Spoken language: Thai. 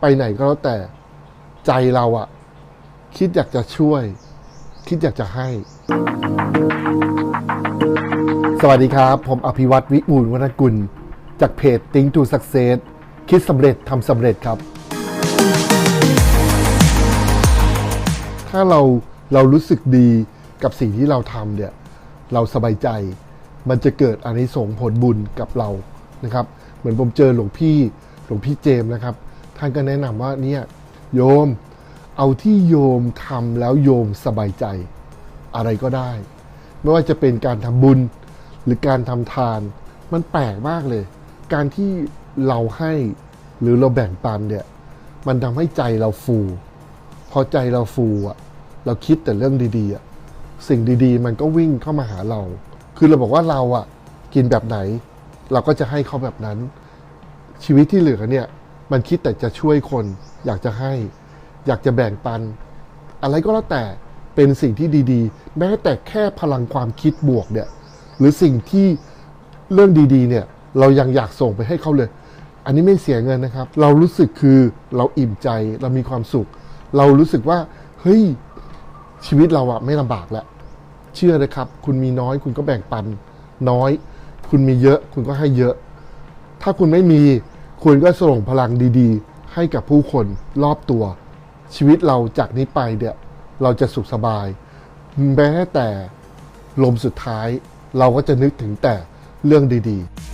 ไปไหนก็แล้วแต่ใจเราอะคิดอยากจะช่วย คิดอยากจะให้ สวัสดีครับ ผมอภิวัตวิบูลวรรณกุล จากเพจ Think to Success คิดสำเร็จทำสำเร็จครับ ถ้าเราเรารู้สึกดีกับสิ่งที่เราทำเนี่ย เราสบายใจ มันจะเกิดอานิสงส์ผลบุญกับเรานะครับ เหมือนผมเจอหลวงพี่หลวงพี่เจมนะครับ ท่านก็แนะนำว่าเนี่ยโยมเอาที่โยมทำแล้วโยมสบายใจ อะไรก็ได้ ไม่ว่าจะเป็นการทำบุญหรือการทำทาน มันแปลกมากเลย การที่เราให้หรือเราแบ่งปันเนี่ย มันทำให้ใจเราฟู พอใจเราฟูอะ เราคิดแต่เรื่องดีๆอะสิ่งดีๆ มันก็วิ่งเข้ามาหาเรา คือเราบอกว่าเราอะกินแบบไหน เราก็จะให้เขาแบบนั้น ชีวิตที่เหลือเนี่ย มันคิดแต่จะช่วยคน อยากจะให้ อยากจะแบ่งปัน อะไรก็แล้วแต่เป็นสิ่งที่ดีๆ แม้แต่แค่พลังความคิดบวกเนี่ย หรือสิ่งที่เรื่องดีๆ เนี่ย เรายังอยากส่งไปให้เขาเลย อันนี้ไม่เสียเงินนะครับ เรารู้สึกคือเราอิ่มใจเรามีความสุข เรารู้สึกว่าเฮ้ยชีวิตเราอะไม่ลำบากแล้ว เชื่อเลยครับ คุณมีน้อยคุณก็แบ่งปันน้อย คุณมีเยอะคุณก็ให้เยอะ ถ้าคุณไม่มี คุณก็ส่งพลังดีๆ ให้กับผู้คนรอบตัว ชีวิตเราจากนี้ไปเนี่ยเราจะสุขสบายแม้แต่ลมสุดท้าย เราก็จะนึกถึงแต่เรื่องดี ๆ